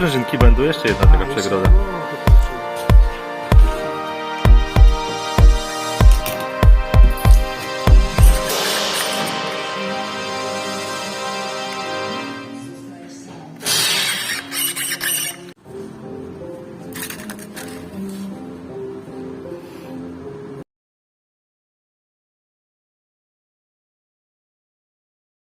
sprężynki będą, jeszcze jedna taka przegroda.